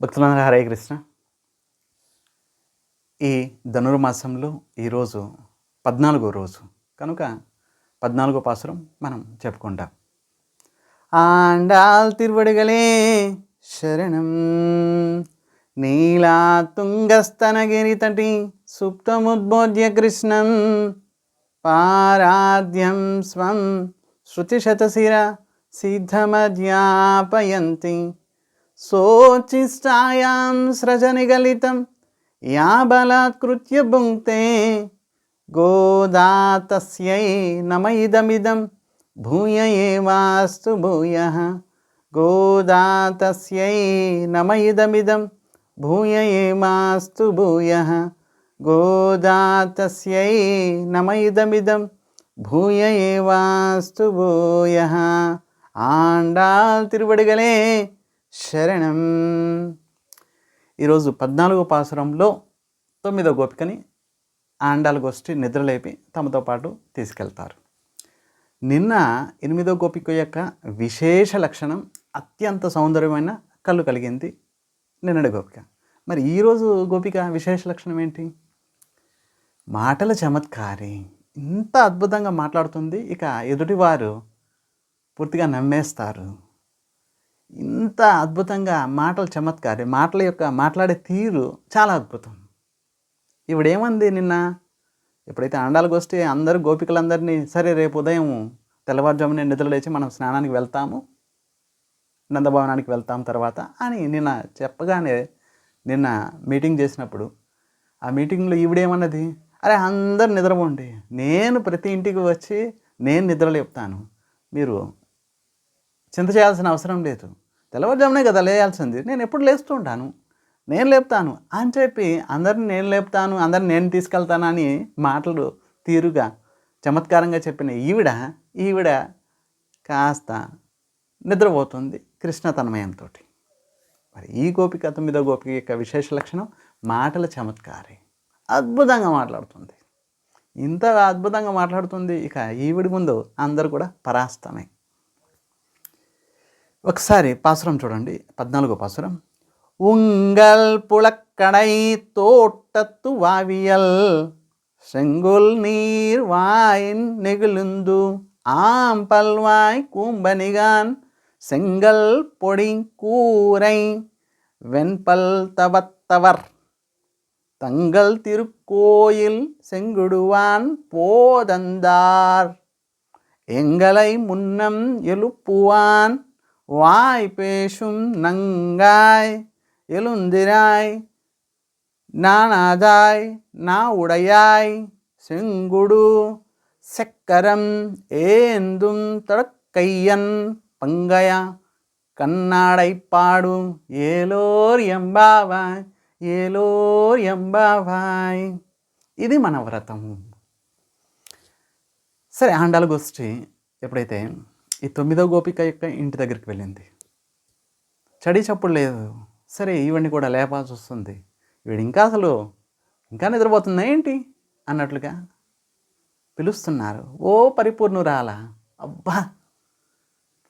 భక్తులందరూ హరే కృష్ణ. ఈ ధనుర్మాసంలో ఈరోజు పద్నాలుగో రోజు. కనుక పద్నాలుగో పాసురం మనం చెప్పుకుంటాం ఆండాల్ తిరువడిగలే శరణం. నీలా తుంగస్తనగిరి తటి సుప్తముద్బోధ్య కృష్ణం. పారాధ్యం స్వం శృతిశతశిర సిద్ధమధ్యాపయంతి. శోచిష్టాయాం సృజనిగలితం యా బలాత్కృత్య భుంక్తే గోదా తస్యై నమ ఇదమిదం భూయ ఏవాస్తు భూయ గోదా తస్యై నమ ఇదమిదం భూయ ఏమాస్తు భూయ గోదా తస్యై నమ ఇదమిదం భూయ ఏవాస్తు భూయ. ఆండాల్ తిరువడిగలే శరణం. ఈరోజు పద్నాలుగో పాసురంలో తొమ్మిదో గోపికని ఆండాల గోష్ఠి నిద్రలేపి తమతో పాటు తీసుకెళ్తారు. నిన్న ఎనిమిదో గోపిక యొక్క విశేష లక్షణం అత్యంత సౌందర్యమైన కళ్ళు కలిగింది నిన్నటి గోపిక. మరి ఈరోజు గోపిక విశేష లక్షణం ఏంటి? మాటల చమత్కారి. ఇంత అద్భుతంగా మాట్లాడుతుంది ఇక ఎదుటివారు పూర్తిగా నమ్మేస్తారు. ఇంత అద్భుతంగా మాటల చమత్కారి మాటల యొక్క మాట్లాడే తీరు చాలా అద్భుతం. ఇవిడేమంది నిన్న? ఎప్పుడైతే ఆండాలకు వస్తే అందరూ గోపికలందరినీ సరే రేపు ఉదయం తెల్లవారుజామున నిద్రలు లేచి మనం స్నానానికి వెళ్తాము నందభవనానికి వెళ్తాం తర్వాత అని నిన్న చెప్పగానే నిన్న మీటింగ్ చేసినప్పుడు ఆ మీటింగ్లో ఈవిడేమన్నది? అరే అందరు నిద్రపోండి నేను ప్రతి ఇంటికి వచ్చి నేను నిద్ర లేపుతాను మీరు చింత చేయాల్సిన అవసరం లేదు. తెల్లవారుజామునే కదా లేయాల్సింది. నేను ఎప్పుడు లేస్తూ ఉంటాను నేను లేపుతాను అని చెప్పి అందరిని నేను లేపుతాను అందరిని నేను తీసుకెళ్తానని మాటలు తీరుగా చమత్కారంగా చెప్పిన ఈవిడ ఈవిడ కాస్త నిద్రపోతుంది కృష్ణతన్మయంతో మరి ఈ గోపిక తొమ్మిదో గోపిక యొక్క విశేష లక్షణం మాటల చమత్కారి. అద్భుతంగా మాట్లాడుతుంది. ఇంత అద్భుతంగా మాట్లాడుతుంది ఇక ఈవిడి ముందు అందరు కూడా పరాస్తమే. ఒకసారి పాసురం చూడండి పద్నాలుగో పాసురం உங்கள் புலக்கடை தோட்டத்து வாவியல் செங்குல் நீர் வாயின் நெகிழுந்து ஆம் பல்வாய் கூம்பனிகான் செங்கல் பொடி கூரை வெண்பல் தவத்தவர் தங்கள் திருக்கோயில் செங்குடுவான் போதந்தார் எங்களை முன்னம் எழுப்புவான் వాయ్ పేషుం నంగాయ్ ఎలుందిరాయ్ నానాదాయ్ నా ఉడయాయ్ శంగుడు శక్కరం ఏందుం తడక్కయ్యన్ పంగయ కన్నాడైపాడు ఏలోర్ ఎంబావాయ్ ఏలోర్ ఎంబావాయ్ ఇది మన వ్రతము సరే ఆండాల గోష్ఠి ఎప్పుడైతే ఈ తొమ్మిదో గోపిక యొక్క ఇంటి దగ్గరికి వెళ్ళింది. చడి చప్పుడు లేదు. సరే ఈవిడిని కూడా లేపాల్సి వస్తుంది. వీడు ఇంకా అసలు ఇంకా నిద్రపోతుందా ఏంటి? అన్నట్లుగా పిలుస్తున్నారు. ఓ పరిపూర్ణురాలా. అబ్బా!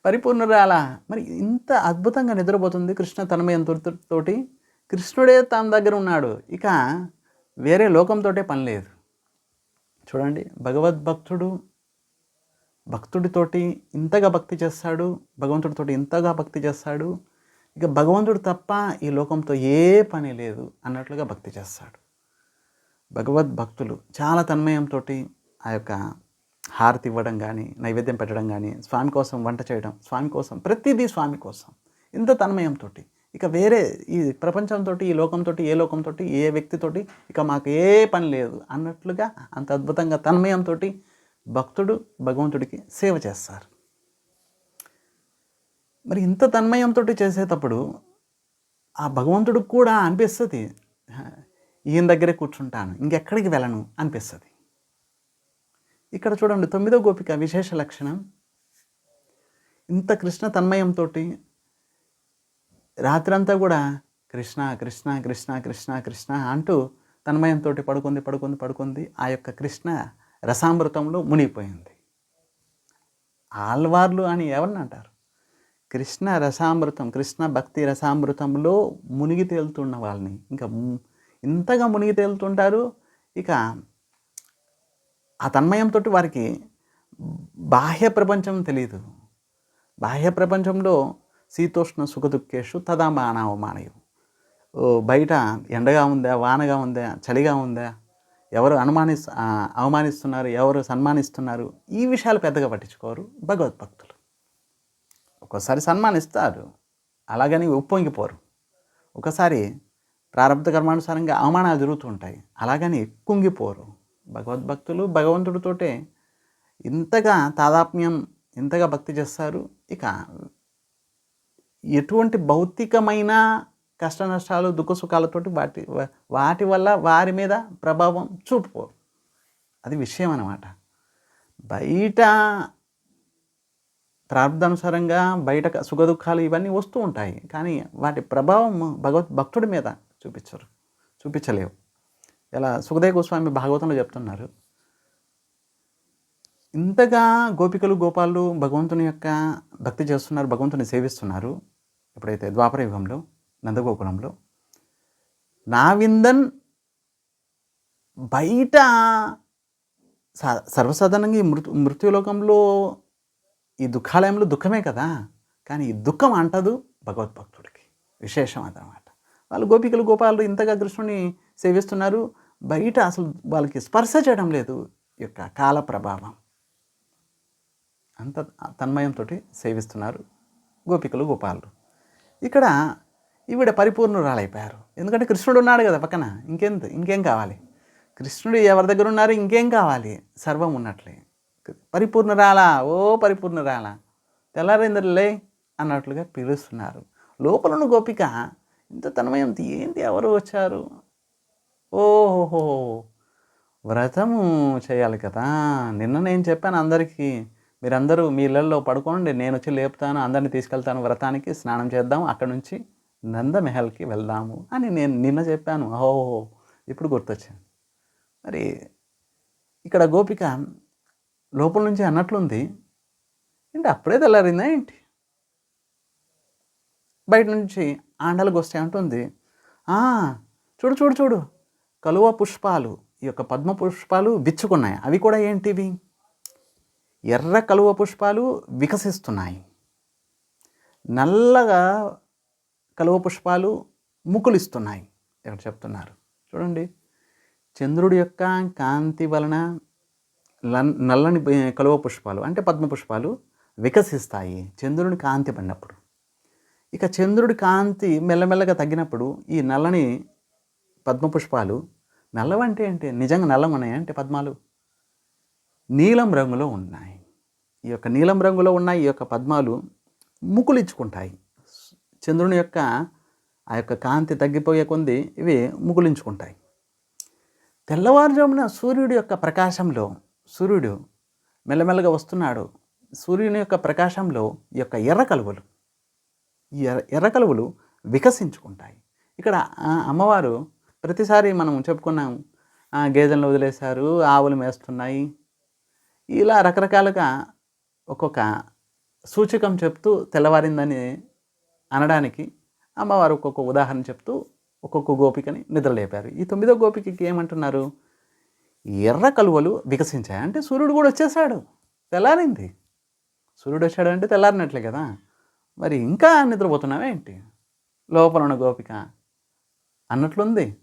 పరిపూర్ణురాలా! మరి ఇంత అద్భుతంగా నిద్రపోతుంది కృష్ణ తన్మయం తోటి. కృష్ణుడే తన దగ్గర ఉన్నాడు. ఇక వేరే లోకంతోటే పని లేదు. చూడండి భగవద్భక్తుడు భక్తుడితోటి ఇంతగా భక్తి చేస్తాడు భగవంతుడితోటి ఇంతగా భక్తి చేస్తాడు ఇక భగవంతుడు తప్ప ఈ లోకంతో ఏ పని లేదు అన్నట్లుగా భక్తి చేస్తాడు. భగవద్భక్తులు చాలా తన్మయంతో ఆ యొక్క హారతి ఇవ్వడం కానీ నైవేద్యం పెట్టడం కానీ స్వామి కోసం వంట చేయడం స్వామి కోసం ప్రతిదీ స్వామి కోసం ఇంత తన్మయంతో ఇక వేరే ఈ ప్రపంచంతో ఈ లోకంతో ఏ లోకంతో ఏ వ్యక్తితోటి ఇక మాకు ఏ పని లేదు అన్నట్లుగా అంత అద్భుతంగా తన్మయంతో భక్తుడు భగవంతుడికి సేవ చేస్తారు. మరి ఇంత తన్మయంతో చేసేటప్పుడు ఆ భగవంతుడికి కూడా అనిపిస్తుంది ఈయన దగ్గరే కూర్చుంటాను ఇంకెక్కడికి వెళ్ళను అనిపిస్తుంది. ఇక్కడ చూడండి తొమ్మిదో గోపిక విశేష లక్షణం. ఇంత కృష్ణ తన్మయంతో రాత్రంతా కూడా కృష్ణ కృష్ణ కృష్ణ కృష్ణ కృష్ణ అంటూ తన్మయంతో పడుకుంది పడుకుంది పడుకుంది ఆ యొక్క కృష్ణ రసామృతంలో మునిగిపోయింది. ఆల్వార్లు అని ఎవరిని అంటారు? కృష్ణ రసామృతం కృష్ణ భక్తి రసామృతంలో మునిగి తేలుతున్న వాళ్ళని. ఇంకా ఇంతగా మునిగి తేలుతుంటారు ఇక ఆ తన్మయంతో వారికి బాహ్య ప్రపంచం తెలియదు బాహ్య ప్రపంచంలో శీతోష్ణ సుఖదుఖేషు తదా మానవ మానవు ఓ బయట ఎండగా ఉందా వానగా ఉందా చలిగా ఉందా? ఎవరు అనుమానిస్ అవమానిస్తున్నారు ఎవరు సన్మానిస్తున్నారు ఈ విషయాలు పెద్దగా పట్టించుకోరు భగవద్భక్తులు. ఒక్కోసారి సన్మానిస్తారు అలాగని ఉప్పొంగిపోరు. ఒకసారి ప్రారంభ కర్మానుసారంగా అవమానాలు జరుగుతూ ఉంటాయి అలాగని కుంగిపోరు. భగవద్భక్తులు భగవంతుడితోటే ఇంతగా తాదాత్మ్యం ఇంతగా భక్తి చేస్తారు ఇక ఎటువంటి భౌతికమైన కష్ట నష్టాలు దుఃఖ సుఖాలతోటి వాటి వాటి వల్ల వారి మీద ప్రభావం చూపుకోరు అది విషయం అన్నమాట. బయట ప్రార్థానుసారంగా బయట సుఖ దుఃఖాలు ఇవన్నీ వస్తూ ఉంటాయి. కానీ వాటి ప్రభావం భగవత్ భక్తుడి మీద చూపించరు చూపించలేవు. ఇలా సుఖదేవ గోస్వామి భాగవతంలో చెప్తున్నారు. ఇంతగా గోపికలు గోపాలు భగవంతుని యొక్క భక్తి చేస్తున్నారు భగవంతుని సేవిస్తున్నారు. ఎప్పుడైతే ద్వాపర యుగంలో నందగోకులంలో నావిందన్ బయట సర్వసాధారణంగా ఈ మృతు మృత్యులోకంలో ఈ దుఃఖాలయంలో దుఃఖమే కదా. కానీ ఈ దుఃఖం అంటదు భగవద్భక్తుడికి విశేషం అదనమాట. వాళ్ళు గోపికలు గోపాలు ఇంతగా కృష్ణుని సేవిస్తున్నారు. బయట అసలు వాళ్ళకి స్పర్శ చేయడం లేదు ఈ యొక్క కాల ప్రభావం. అంత తన్మయంతో సేవిస్తున్నారు గోపికలు గోపాలు. ఇక్కడ ఈవిడ పరిపూర్ణురాలైపోయారు. ఎందుకంటే కృష్ణుడు ఉన్నాడు కదా పక్కన. ఇంకెంత? ఇంకేం కావాలి? కృష్ణుడు ఎవరి దగ్గర ఉన్నారు? ఇంకేం కావాలి? సర్వం ఉన్నట్లే. పరిపూర్ణురాలా? ఓ పరిపూర్ణురాలా. తెల్లారిందరులే అన్నట్లుగా పిలుస్తున్నారు. లోపల ఉన్న గోపిక ఇంత తన్మయంతి ఏంటి ఎవరు వచ్చారు? ఓహోహో వ్రతము చేయాలి కదా. నిన్న నేను చెప్పాను అందరికీ మీరందరూ మీ ఇళ్ళల్లో పడుకోండి నేను వచ్చి లేపుతాను అందరిని తీసుకెళ్తాను వ్రతానికి స్నానం చేద్దాం అక్కడ నుంచి నందమెహల్కి వెళ్దాము అని నేను నిన్న చెప్పాను. ఓహో ఇప్పుడు గుర్తొచ్చింది? మరి ఇక్కడ గోపిక లోపల నుంచి అన్నట్లుంది. ఏంటి అప్పుడే తెల్లారిందా ఏంటి? బయట నుంచి ఆండలకు వస్తే అంటుంది. చూడు చూడు చూడు. కలువ పుష్పాలు ఈ యొక్క పద్మ పుష్పాలు బిచ్చుకున్నాయి అవి కూడా ఏంటివి? ఎర్ర కలువ పుష్పాలు వికసిస్తున్నాయి. నల్లగా కలువ పుష్పాలు ముకులిస్తున్నాయి ఇక్కడ చెప్తున్నారు. చూడండి. చంద్రుడి యొక్క కాంతి వలన నల్లని కలువ పుష్పాలు అంటే పద్మ పుష్పాలు వికసిస్తాయి. చంద్రుని కాంతి పడినప్పుడు. ఇక చంద్రుడి కాంతి మెల్లమెల్లగా తగ్గినప్పుడు ఈ నల్లని పద్మ పుష్పాలు నల్లవంటే ఏంటి? నిజంగా నల్లం ఉన్నాయి అంటే పద్మాలు? నీలం రంగులో ఉన్నాయి. ఈ యొక్క నీలం రంగులో ఉన్న ఈ యొక్క పద్మాలు ముకులిచ్చుకుంటాయి చంద్రుని యొక్క ఆ యొక్క కాంతి తగ్గిపోయే కొంది ఇవి ముగులించుకుంటాయి తెల్లవారుజామున సూర్యుడి యొక్క ప్రకాశంలో సూర్యుడు మెల్లమెల్లగా వస్తున్నాడు. సూర్యుని యొక్క ప్రకాశంలో ఈ యొక్క ఎర్ర కలువలు ఈ ఎర్ర ఎర్ర కలువలు వికసించుకుంటాయి. ఇక్కడ అమ్మవారు ప్రతిసారి మనం చెప్పుకున్నాం ఆ, గేదెలను వదిలేశారు ఆవులు మేస్తున్నాయి. ఇలా రకరకాలుగా ఒక్కొక్క సూచకం చెప్తూ తెల్లవారిందని అనడానికి అమ్మవారు ఒక్కొక్క ఉదాహరణ చెప్తూ ఒక్కొక్క గోపికని నిద్రలేపారు. ఈ తొమ్మిదో గోపికకి ఏమంటున్నారు? ఎర్ర కలువలు వికసించాయి? అంటే సూర్యుడు కూడా వచ్చేసాడు. తెల్లారింది. సూర్యుడు వచ్చాడు అంటే తెల్లారినట్లే కదా. మరి ఇంకా నిద్రపోతున్నావేంటి లోపల ఉన్న గోపిక అన్నట్లుంది.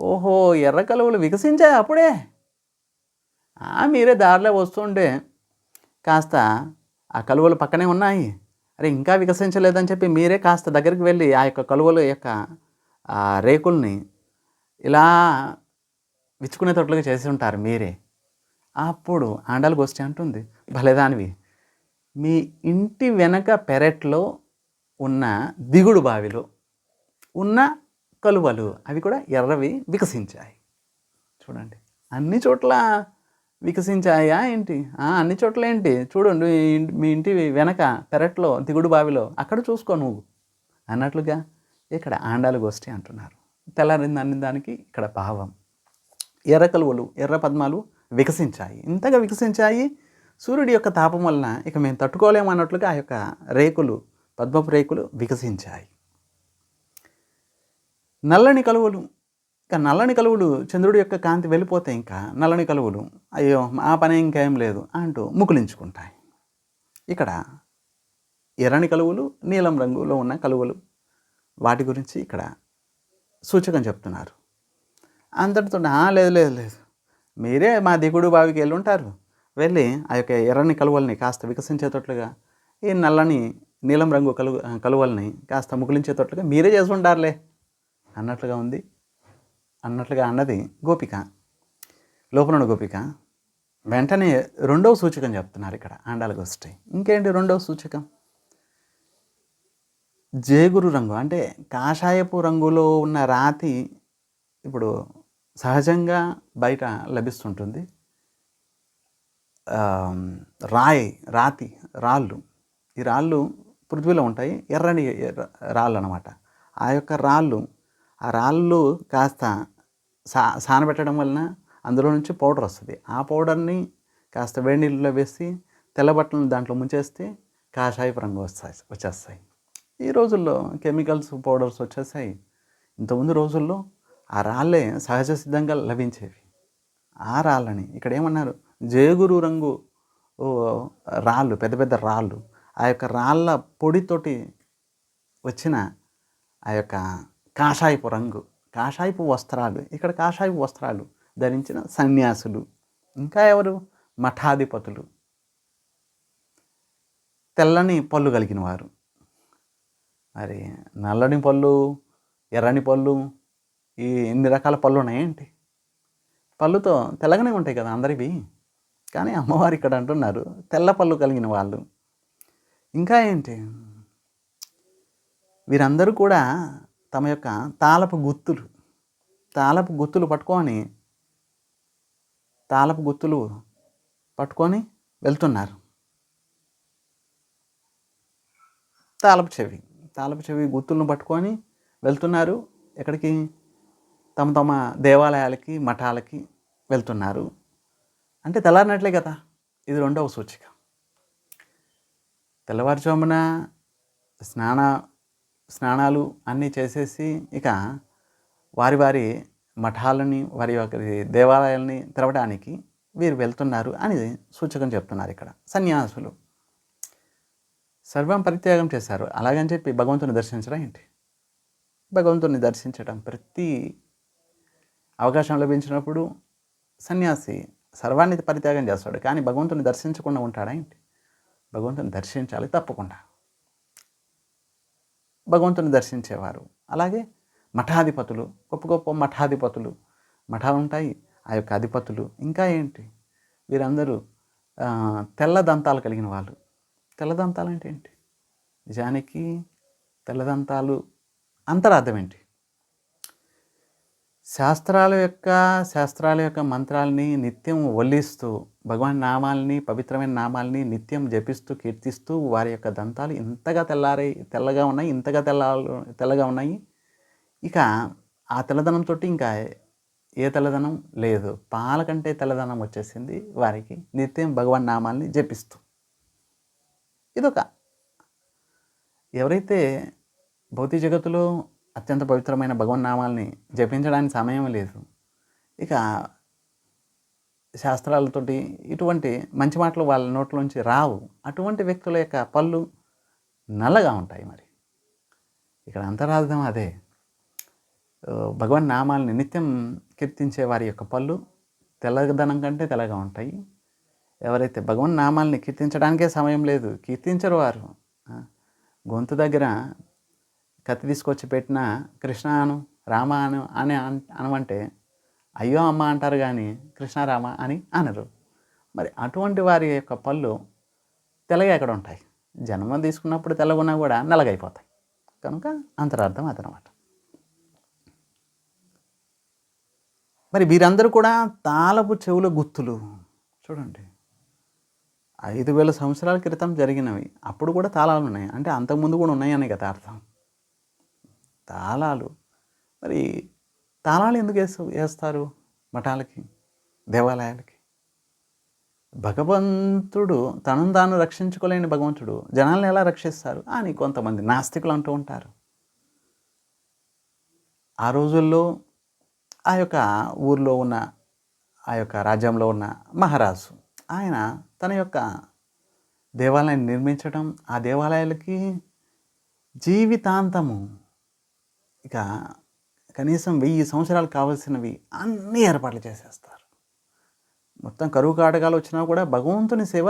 ఓహో ఎర్ర కలువలు వికసించాయి అప్పుడే? ఆ, మీరే దారిలో వస్తుంటే కాస్త ఆ కలువలు పక్కనే ఉన్నాయి. అరే ఇంకా వికసించలేదని చెప్పి మీరే కాస్త దగ్గరికి వెళ్ళి ఆ యొక్క కలువల యొక్క రేకుల్ని ఇలా విచ్చుకునే తొట్లుగా చేసి ఉంటారు మీరే. అప్పుడు ఆండాలు గోష్ఠి అంటుంది భలేదానివి మీ ఇంటి వెనక పెరట్లో ఉన్న దిగుడు బావిలో ఉన్న కలువలు అవి కూడా ఎర్రవి వికసించాయి. చూడండి అన్ని చోట్ల వికసించాయా ఏంటి? అన్ని చోట్ల ఏంటి? చూడండి మీ ఇంటి- మీ ఇంటి వెనక పెరట్లో దిగుడు బావిలో అక్కడ చూసుకో నువ్వు. అన్నట్లుగా ఇక్కడ ఆండాలు గోష్ఠి అంటున్నారు. తెల్లారింది అన్ని దానికి ఇక్కడ భావం. ఎర్ర కలువలు ఎర్ర పద్మాలు వికసించాయి. ఇంతగా వికసించాయి సూర్యుడి యొక్క తాపం వలన ఇక మేము తట్టుకోలేము అన్నట్లుగా ఆ యొక్క రేకులు పద్మపు రేకులు వికసించాయి. నల్లని కలువలు ఇంకా నల్లని కలువలు చంద్రుడి యొక్క కాంతి వెళ్ళిపోతే ఇంకా నల్లని కలువలు అయ్యో ఆ పని ఇంకేం లేదు అంటూ ముకులించుకుంటాయి ఇక్కడ ఎర్రని కలువలు నీలం రంగులో ఉన్న కలువలు వాటి గురించి ఇక్కడ సూచకం చెప్తున్నారు. అంతటితో లేదు లేదు లేదు మీరే మా దిగుడు బావికి వెళ్ళి ఉంటారు వెళ్ళి ఆ యొక్క ఎర్రని కలువల్ని కాస్త వికసించేటట్లుగా ఈ నల్లని నీలం రంగు కలువ కలువల్ని కాస్త ముకులించేటట్లుగా మీరే చేసి ఉంటారులే అన్నట్లుగా ఉంది. అన్నట్లుగా అన్నది గోపిక. లోపల గోపిక వెంటనే రెండవ సూచకం చెప్తున్నారు ఇక్కడ ఆండాల గోష్ఠి. ఇంకేంటి రెండవ సూచకం? జేగురు రంగు అంటే కాషాయపు రంగులో ఉన్న రాతి ఇప్పుడు సహజంగా బయట లభిస్తుంటుంది. రాయి రాతి రాళ్ళు. ఈ రాళ్ళు పృథ్వీలో ఉంటాయి ఎర్రని ఎర్ర రాళ్ళు అనమాట ఆ యొక్క రాళ్ళు ఆ రాళ్ళు కాస్త సా సానబెట్టడం వలన అందులో నుంచి పౌడర్ వస్తుంది. ఆ పౌడర్ని కాస్త వేడి నీళ్ళలో వేసి తెల్ల బట్టలను దాంట్లో ముంచేస్తే కాషాయపు రంగు వస్తాయి వచ్చేస్తాయి. ఈ రోజుల్లో కెమికల్స్ పౌడర్స్ వచ్చేసాయి. ఇంతకుముందు రోజుల్లో ఆ రాళ్ళే సహజ సిద్ధంగా లభించేవి. ఆ రాళ్ళని ఇక్కడ ఏమన్నారు? జేగురు రంగు రాళ్ళు పెద్ద పెద్ద రాళ్ళు ఆ యొక్క రాళ్ళ పొడితోటి వచ్చిన ఆ యొక్క కాషాయపు రంగు కాషాయపు వస్త్రాలు ఇక్కడ కాషాయపు వస్త్రాలు ధరించిన సన్యాసులు. ఇంకా ఎవరు? మఠాధిపతులు. తెల్లని పళ్ళు కలిగిన వారు మరి నల్లని పళ్ళు ఎర్రని పళ్ళు ఈ ఎన్ని రకాల పళ్ళు ఉన్నాయేంటి? పళ్ళుతో తెల్లగానే ఉంటాయి కదా అందరివి. కానీ అమ్మవారు ఇక్కడ అంటున్నారు తెల్ల పళ్ళు కలిగిన వాళ్ళు. ఇంకా ఏంటి? వీరందరూ కూడా తమ యొక్క తాళపు గుత్తులు తాళపు గుత్తులు పట్టుకొని తాళపు గుత్తులు పట్టుకొని వెళ్తున్నారు. తాళపు చెవి తాళపు చెవి గుత్తులను పట్టుకొని వెళ్తున్నారు. ఎక్కడికి? తమ తమ దేవాలయాలకి మఠాలకి వెళ్తున్నారు. అంటే తెల్లారినట్లే కదా? ఇది రెండవ సూచిక. తెల్లవారుజామున స్నాన స్నానాలు అన్నీ చేసేసి ఇక వారి వారి మఠాలని వారి యొక్క దేవాలయాల్ని తెరవడానికి వీరు వెళ్తున్నారు అని సూచకం చెప్తున్నారు ఇక్కడ. సన్యాసులు. సర్వం పరిత్యాగం చేశారు. అలాగని చెప్పి భగవంతుని దర్శించడం ఏంటి? భగవంతుని దర్శించడం ప్రతి అవకాశం లభించినప్పుడు సన్యాసి సర్వాన్ని పరిత్యాగం చేస్తాడు. కానీ భగవంతుని దర్శించకుండా ఉంటాడా ఏంటి? భగవంతుని దర్శించాలి తప్పకుండా. భగవంతుని దర్శించేవారు. అలాగే మఠాధిపతులు గొప్ప గొప్ప మఠాధిపతులు మఠాలు ఉంటాయి ఆ యొక్క అధిపతులు. ఇంకా ఏంటి? వీరందరూ తెల్ల దంతాలు కలిగిన వాళ్ళు. తెల్ల దంతాలు అంటే ఏంటి? నిజానికి తెల్ల దంతాలు అంతరార్థం ఏంటి? శాస్త్రాల యొక్క శాస్త్రాల యొక్క మంత్రాలని నిత్యం వల్లిస్తూ భగవాన్ నామాల్ని పవిత్రమైన నామాల్ని నిత్యం జపిస్తూ కీర్తిస్తూ వారి యొక్క దంతాలు ఇంతగా తెల్లారి తెల్లగా ఉన్నాయి ఇంతగా తెల్ల తెల్లగా ఉన్నాయి. ఇక ఆ తెల్లదనంతో ఇంకా ఏ తెల్లదనం లేదు. పాల కంటే తెల్లదనం వచ్చేసింది వారికి. నిత్యం భగవాన్ నామాల్ని జపిస్తూ. ఇదొక. ఎవరైతే భౌతిక జగత్తులో అత్యంత పవిత్రమైన భగవన్ నామాల్ని జపించడానికి సమయం లేదు. ఇక శాస్త్రాలతోటి ఇటువంటి మంచి మాటలు వాళ్ళ నోట్లోంచి రావు. అటువంటి వ్యక్తుల యొక్క పళ్ళు నల్లగా ఉంటాయి మరి. ఇక్కడ అంతరార్థం అదే. భగవన్ నామాల్ని నిత్యం కీర్తించే వారి యొక్క పళ్ళు తెల్లదనం కంటే తెల్లగా ఉంటాయి. ఎవరైతే భగవన్ నామాల్ని కీర్తించడానికే సమయం లేదు కీర్తించరు వారు. గొంతు దగ్గర కత్తి తీసుకొచ్చి పెట్టిన కృష్ణ అను రామ అను అని అన్- అనమంటే అయ్యో అమ్మ అంటారు కానీ కృష్ణారామ అని అనరు. మరి అటువంటి వారి యొక్క పళ్ళు తెల్లగా ఎక్కడ ఉంటాయి? జన్మ తీసుకున్నప్పుడు తెల్లగున్నా కూడా నల్లగైపోతాయి. కనుక అంతరార్థం అదనమాట. మరి వీరందరూ కూడా తాళపు చెవుల గుత్తులు. చూడండి. ఐదు వేల సంవత్సరాల క్రితం జరిగినవి. అప్పుడు కూడా తాళాలు ఉన్నాయి అంటే అంతకుముందు కూడా ఉన్నాయని కదా అర్థం. తాళాలు. మరి తాళాలు ఎందుకు వేస్తూ వేస్తారు మఠాలకి దేవాలయాలకి? భగవంతుడు తనను తాను రక్షించుకోలేని భగవంతుడు జనాల్ని ఎలా రక్షిస్తారు? అని కొంతమంది నాస్తికులు అంటూ ఉంటారు. ఆ రోజుల్లో ఆ యొక్క ఊర్లో ఉన్న ఆ యొక్క రాజ్యంలో ఉన్న మహారాజు ఆయన తన యొక్క దేవాలయాన్ని నిర్మించడం ఆ దేవాలయాలకి జీవితాంతము ఇక కనీసం వెయ్యి సంవత్సరాలు కావాల్సినవి అన్ని ఏర్పాట్లు చేసేస్తారు. మొత్తం కరువు కాటకాలు వచ్చినా కూడా భగవంతుని సేవ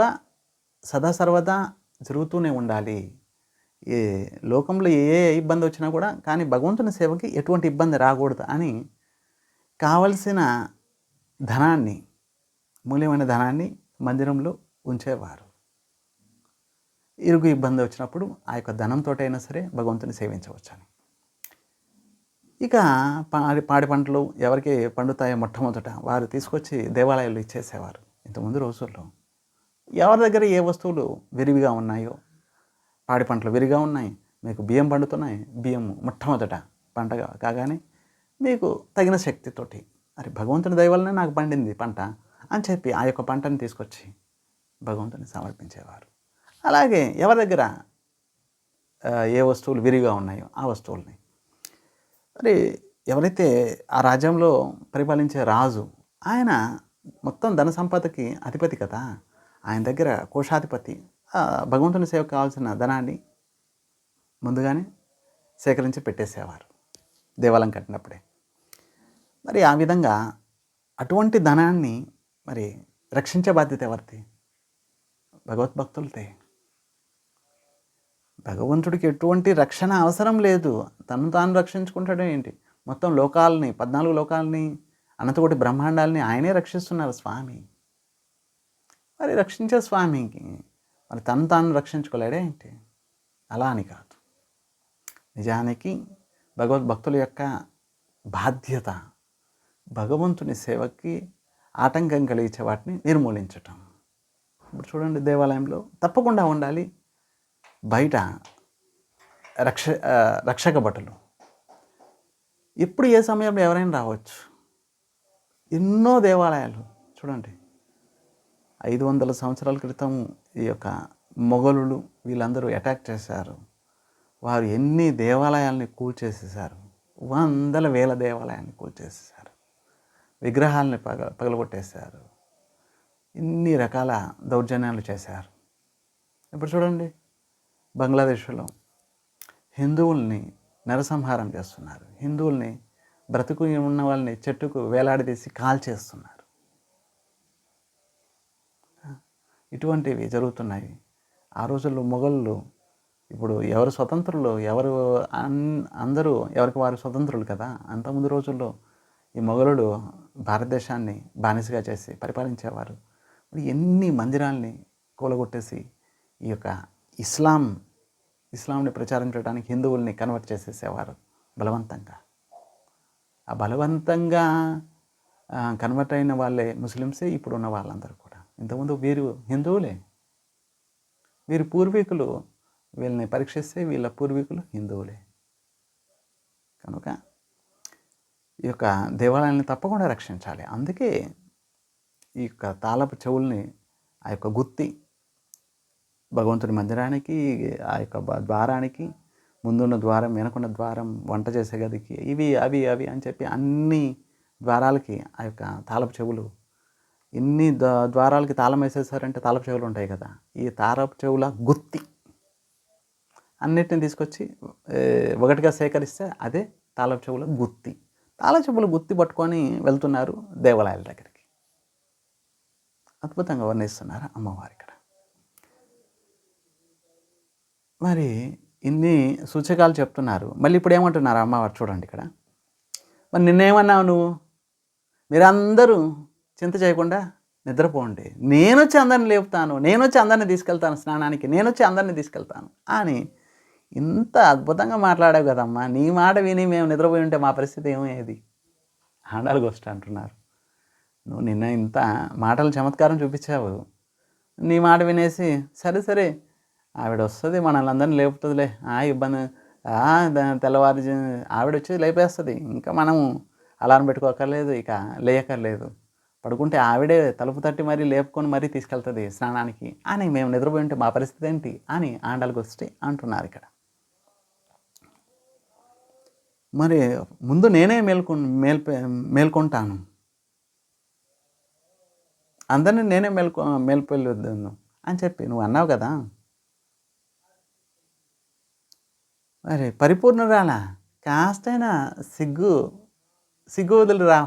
సదా సర్వదా జరుగుతూనే ఉండాలి. ఏ లోకంలో ఏ ఇబ్బంది వచ్చినా కూడా కానీ భగవంతుని సేవకి ఎటువంటి ఇబ్బంది రాకూడదు అని కావలసిన ధనాన్ని మూల్యమైన ధనాన్ని మందిరంలో ఉంచేవారు. ఇరుగు ఇబ్బంది వచ్చినప్పుడు ఆ యొక్క ధనంతో అయినా సరే భగవంతుని సేవించవచ్చని. ఇక పాడి పాడి పంటలు ఎవరికి పండుతాయో మొట్టమొదట వారు తీసుకొచ్చి దేవాలయాలు ఇచ్చేసేవారు. ఇంతకుముందు రోజుల్లో ఎవరి దగ్గర ఏ వస్తువులు విరివిగా ఉన్నాయో పాడి పంటలు విరిగా ఉన్నాయి మీకు బియ్యం పండుతున్నాయి బియ్యం మొట్టమొదట పంటగా కాగానే మీకు తగిన శక్తితోటి అరే భగవంతుని దయవల్లనే నాకు పండింది పంట అని చెప్పి ఆ యొక్క పంటని తీసుకొచ్చి భగవంతుని సమర్పించేవారు. అలాగే ఎవరి దగ్గర ఏ వస్తువులు విరిగా ఉన్నాయో ఆ వస్తువుల్ని మరి ఎవరైతే ఆ రాజ్యంలో పరిపాలించే రాజు ఆయన మొత్తం ధన సంపదకి అధిపతి కదా. ఆయన దగ్గర కోశాధిపతి. భగవంతుని సేవకు కావాల్సిన ధనాన్ని ముందుగానే సేకరించి పెట్టేసేవారు దేవాలయం కట్టినప్పుడే. మరి ఆ విధంగా అటువంటి ధనాన్ని మరి రక్షించే బాధ్యత ఎవరిది? భగవద్భక్తులతే భగవంతుడికి ఎటువంటి రక్షణ అవసరం లేదు. తను తాను రక్షించుకుంటాడు ఏంటి? మొత్తం లోకాలని పద్నాలుగు లోకాలని అనంతకోటి బ్రహ్మాండాలని ఆయనే రక్షిస్తున్నారు స్వామి. మరి రక్షించే స్వామికి మరి తను తాను రక్షించుకోలేడే ఏంటి? అలా అని కాదు. నిజానికి భగవద్భక్తుల యొక్క బాధ్యత భగవంతుని సేవకి ఆటంకం కలిగించే వాటిని నిర్మూలించటం. ఇప్పుడు చూడండి దేవాలయంలో తప్పకుండా ఉండాలి. బయట రక్ష రక్షక భటులు. ఇప్పుడు ఏ సమయంలో ఎవరైనా రావచ్చు. ఎన్నో దేవాలయాలు చూడండి. ఐదు వందల సంవత్సరాల క్రితం ఈ యొక్క మొఘలులు వీళ్ళందరూ అటాక్ చేశారు. వారు ఎన్ని దేవాలయాల్ని కూల్చేసేసారు వందల వేల దేవాలయాన్ని కూల్చేసేసారు విగ్రహాలని పగ పగలగొట్టేశారు. ఇన్ని రకాల దౌర్జన్యాలు చేశారు. ఇప్పుడు చూడండి. బంగ్లాదేశ్లో హిందువుల్ని నరసంహారం చేస్తున్నారు. హిందువుల్ని బ్రతుకు ఉన్న వాళ్ళని చెట్టుకు వేలాడదీసి కాల్చేస్తున్నారు ఇటువంటివి జరుగుతున్నాయి. ఆ రోజుల్లో మొఘళ్ళు ఇప్పుడు ఎవరు స్వతంత్రులు ఎవరు అన్ అందరూ ఎవరికి వారు స్వతంత్రులు కదా? అంతకుముందు రోజుల్లో ఈ మొఘలుడు భారతదేశాన్ని బానిసగా చేసి పరిపాలించేవారు. ఎన్ని మందిరాల్ని కూలగొట్టేసి ఈ యొక్క ఇస్లాం ఇస్లాంని ప్రచారం చేయడానికి హిందువుల్ని కన్వర్ట్ చేసేసేవారు బలవంతంగా. ఆ బలవంతంగా కన్వర్ట్ అయిన వాళ్ళే ముస్లిమ్సే ఇప్పుడు ఉన్న వాళ్ళందరూ కూడా. ఇంతకుముందు వీరు హిందువులే. వీరి పూర్వీకులు వీళ్ళని పరీక్షిస్తే వీళ్ళ పూర్వీకులు హిందువులే. కనుక ఈ యొక్క దేవాలయాన్ని తప్పకుండా రక్షించాలి. అందుకే ఈ యొక్క తాళపు చెవుల్ని ఆ యొక్క గుత్తి భగవంతుడి మందిరానికి ఆ యొక్క ద్వారానికి ముందున్న ద్వారం వెనకున్న ద్వారం వంట చేసే గదికి ఇవి అవి అవి అని చెప్పి అన్ని ద్వారాలకి ఆ యొక్క తాళపు చెవులు. ఇన్ని ద- ద్వారాలకి తాళం వేసేసారంటే తాళపు చెవులు ఉంటాయి కదా. ఈ తాళపు చెవుల గుత్తి అన్నిటిని తీసుకొచ్చి ఒకటిగా సేకరిస్తే అదే తాళపు చెవుల గుత్తి. తాళపు చెవుల గుత్తి పట్టుకొని వెళ్తున్నారు దేవాలయాల దగ్గరికి. అద్భుతంగా వర్ణిస్తున్నారు అమ్మవారు ఇక్కడ. మరి ఇన్ని సూచకాలు చెప్తున్నారు. మళ్ళీ ఇప్పుడు ఏమంటున్నారు అమ్మవారు చూడండి ఇక్కడ. మరి నిన్నేమన్నావు నువ్వు? మీరందరూ చింత చేయకుండా నిద్రపోండి. నేను వచ్చి అందరిని లేపుతాను. నేను వచ్చి అందరిని తీసుకెళ్తాను స్నానానికి. నేను వచ్చి అందరిని తీసుకెళ్తాను. అని ఇంత అద్భుతంగా మాట్లాడావు కదమ్మా. నీ మాట విని మేము నిద్రపోయి ఉంటే మా పరిస్థితి ఏమయ్యేది? ఆండాలు గోష్ఠి అంటున్నారు. నువ్వు నిన్న ఇంత మాటలు చమత్కారం చూపించావు. నీ మాట వినేసి సరే సరే ఆవిడ వస్తుంది మనల్ని అందరినీ లేపుతుందిలే. ఆ ఇబ్బంది ఆ, తెల్లవారు ఆవిడ వచ్చి లేపేస్తుంది. ఇంకా మనము అలారం పెట్టుకోకర్లేదు ఇక లేయక్కర్లేదు పడుకుంటే ఆవిడే తలుపు తట్టి మరీ లేపుకొని మరీ తీసుకెళ్తుంది స్నానానికి. అని మేము నిద్రపోయి ఉంటే మా పరిస్థితి ఏంటి అని ఆండాలకు వస్తే అంటున్నారు ఇక్కడ. మరి ముందు నేనే మేల్కొ మేల్ప మేల్కొంటాను. అందరినీ నేనే మేల్కొ మేల్కొల్లుద్దాను అని చెప్పి నువ్వు అన్నావు కదా? మరి పరిపూర్ణరాలా? కాస్తైనా సిగ్గు సిగ్గు వదిలి రా.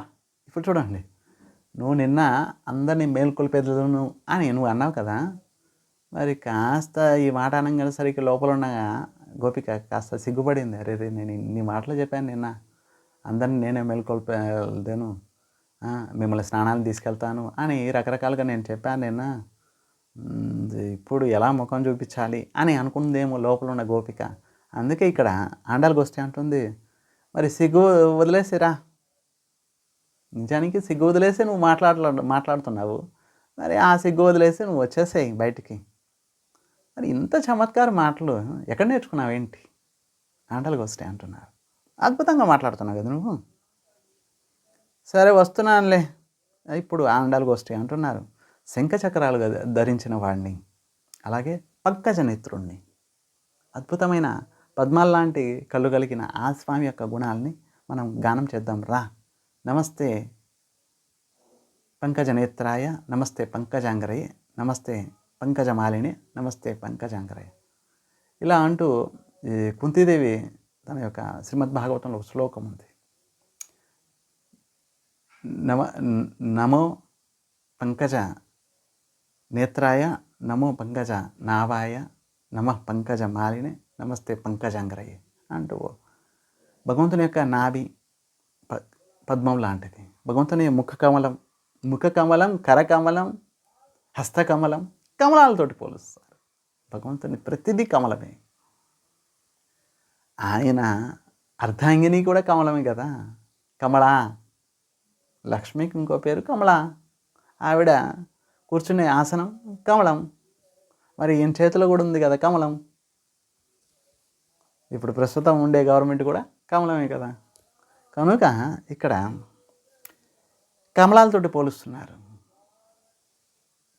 ఇప్పుడు చూడండి. నువ్వు నిన్న అందరినీ మేల్కొల్పేదను అని నువ్వు అన్నావు కదా. మరి కాస్త ఈ మాట అనగానే లోపల ఉన్న గోపిక కాస్త సిగ్గుపడింది. అరే రే నేను నీ మాటలు చెప్పాను నిన్న. అందరిని నేనే మేల్కొల్పేదేను మిమ్మల్ని స్నానాలు తీసుకెళ్తాను అని రకరకాలుగా నేను చెప్పాను నిన్న. ఇప్పుడు ఎలా ముఖం చూపించాలి అని అనుకుందేమో లోపల ఉన్న గోపిక. అందుకే ఇక్కడ ఆండాలకు వస్తే అంటుంది మరి సిగ్గు వదిలేసిరా నిజానికి సిగ్గు వదిలేసి నువ్వు మాట్లాడలా మాట్లాడుతున్నావు. మరి ఆ సిగ్గు వదిలేసి నువ్వు వచ్చేసేయి బయటికి. మరి ఇంత చమత్కార మాటలు ఎక్కడ నేర్చుకున్నావు ఏంటి? ఆంటలకు వస్తాయి అంటున్నారు. అద్భుతంగా మాట్లాడుతున్నావు కదా నువ్వు. సరే వస్తున్నానులే. ఇప్పుడు ఆండాలకు వస్తాయి అంటున్నారు. శంఖ చక్రాలు ధరించిన వాడిని అలాగే పక్క నేత్రుణ్ణి. అద్భుతమైన పద్మాల లాంటి కళ్ళు కలిగిన ఆ స్వామి యొక్క గుణాలని మనం గానం చేద్దాం. రా. నమస్తే పంకజ నేత్రాయ నమస్తే పంకజాంగరయ్య నమస్తే పంకజమాలిని నమస్తే పంకజాంగరయ్య. ఇలా అంటూ ఈ కుంతీదేవి తన యొక్క శ్రీమద్ భాగవతంలో ఒక శ్లోకం ఉంది. నమ నమో పంకజ నేత్రాయ నమో పంకజ నావాయ నమ పంకజ మాలిని నమస్తే పంకజాంగరయ్య అంటూ భగవంతుని యొక్క నాభి ప పద్మం లాంటిది. భగవంతుని ముఖ కమలం ముఖ కమలం కరకమలం హస్తకమలం కమలాలతోటి పోలుస్తారు. భగవంతుని ప్రతిదీ కమలమే. ఆయన అర్ధాంగిని కూడా కమలమే కదా. కమలా లక్ష్మికి ఇంకో పేరు కమల. ఆవిడ కూర్చునే ఆసనం కమలం. మరి ఈయన చేతిలో కూడా ఉంది కదా కమలం. ఇప్పుడు ప్రస్తుతం ఉండే గవర్నమెంట్ కూడా కమలమే కదా. కనుక ఇక్కడ కమలాలతోటి పోలుస్తున్నారు.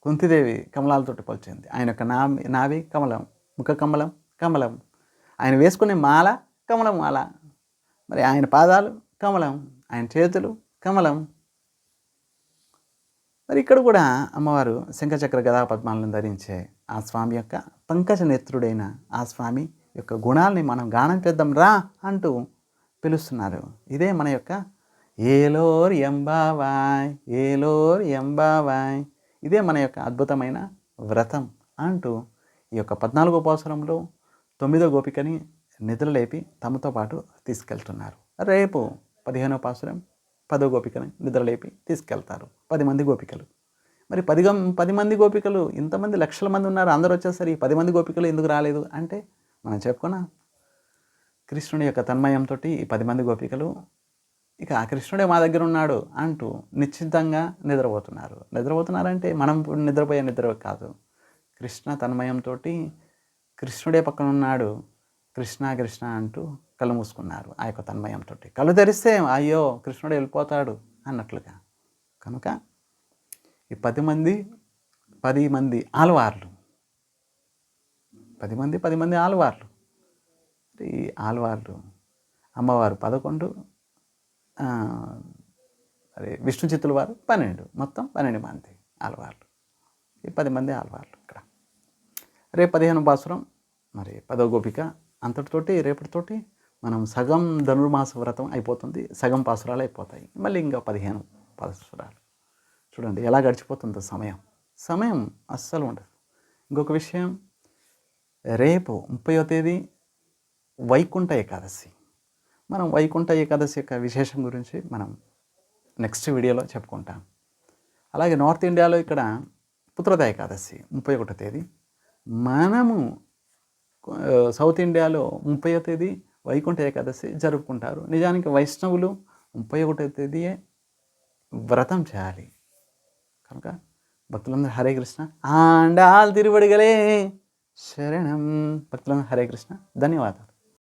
కుంతిదేవి కమలాలతోటి పోల్చింది. ఆయన యొక్క నా నావి కమలం ముఖ కమలం కమలం. ఆయన వేసుకునే మాల కమలం మాల. మరి ఆయన పాదాలు కమలం ఆయన చేతులు కమలం. మరి ఇక్కడ కూడా అమ్మవారు శంఖచక్ర గదా పద్మాలను ధరించే ఆ స్వామి యొక్క పంకజ నేత్రుడైన ఆ స్వామి యొక్క గుణాలని మనం గానం చేద్దాం రా అంటూ పిలుస్తున్నారు. ఇదే మన యొక్క ఏలోర్ ఎంబావాయ్ ఏలోర్ ఎంబావాయ్. ఇదే మన యొక్క అద్భుతమైన వ్రతం అంటూ ఈ యొక్క పద్నాలుగో ఉపవాసంలో తొమ్మిదో గోపికని నిద్రలేపి తమతో పాటు తీసుకెళ్తున్నారు. రేపు పదిహేనో పాసురం పదో గోపికని నిద్రలేపి తీసుకెళ్తారు పది మంది గోపికలు. మరి పది పది మంది గోపికలు ఇంతమంది లక్షల మంది ఉన్నారు అందరూ వచ్చేసరి పది మంది గోపికలు ఎందుకు రాలేదు? అంటే మనం చెప్పుకున్నా. కృష్ణుడి యొక్క తన్మయంతో ఈ పది మంది గోపికలు ఇక ఆ కృష్ణుడే మా దగ్గర ఉన్నాడు అంటూ నిశ్చితంగా నిద్రపోతున్నారు. నిద్రపోతున్నారంటే మనం ఇప్పుడు నిద్రపోయే నిద్ర కాదు. కృష్ణ తన్మయంతో కృష్ణుడే పక్కన ఉన్నాడు. కృష్ణ కృష్ణ అంటూ కళ్ళు మూసుకున్నారు ఆ యొక్క తన్మయంతో కళ్ళు తెరిస్తే అయ్యో కృష్ణుడు వెళ్ళిపోతాడు అన్నట్లుగా. కనుక ఈ పది మంది పది మంది ఆలవార్లు పది మంది పది మంది ఆలవార్లు ఈ ఆలవార్లు అమ్మవారు పదకొండు అదే విష్ణు చిత్తుల వారు పన్నెండు. మొత్తం పన్నెండు మంది ఆలవార్లు ఈ పది మంది ఆలవార్లు ఇక్కడ. రేపు పదిహేను బాసురం మరి పదో గోపిక అంతటితోటి రేపటితోటి మనం సగం ధనుర్మాస వ్రతం అయిపోతుంది సగం పాసురాలు అయిపోతాయి. మళ్ళీ ఇంకా పదిహేను పాసురాలు. చూడండి ఎలా గడిచిపోతుందో సమయం. సమయం అస్సలు ఉండదు. ఇంకొక విషయం రేపు ముప్పయో తేదీ వైకుంఠ ఏకాదశి. మనం వైకుంఠ ఏకాదశి యొక్క విశేషం గురించి మనం నెక్స్ట్ వీడియోలో చెప్పుకుంటాం. అలాగే నార్త్ ఇండియాలో ఇక్కడ పుత్రద ఏకాదశి ముప్పై ఒకటో తేదీ. మనము సౌత్ ఇండియాలో ముప్పయో తేదీ వైకుంఠ ఏకాదశి జరుపుకుంటారు. నిజానికి వైష్ణవులు ముప్పై ఒకటో తేదీయే వ్రతం చేయాలి. కనుక భక్తులందరూ హరే కృష్ణ. ఆండాల్ తిరువడిగలే. శరణం. భక్తులను హరే కృష్ణ. ధన్యవాదాలు.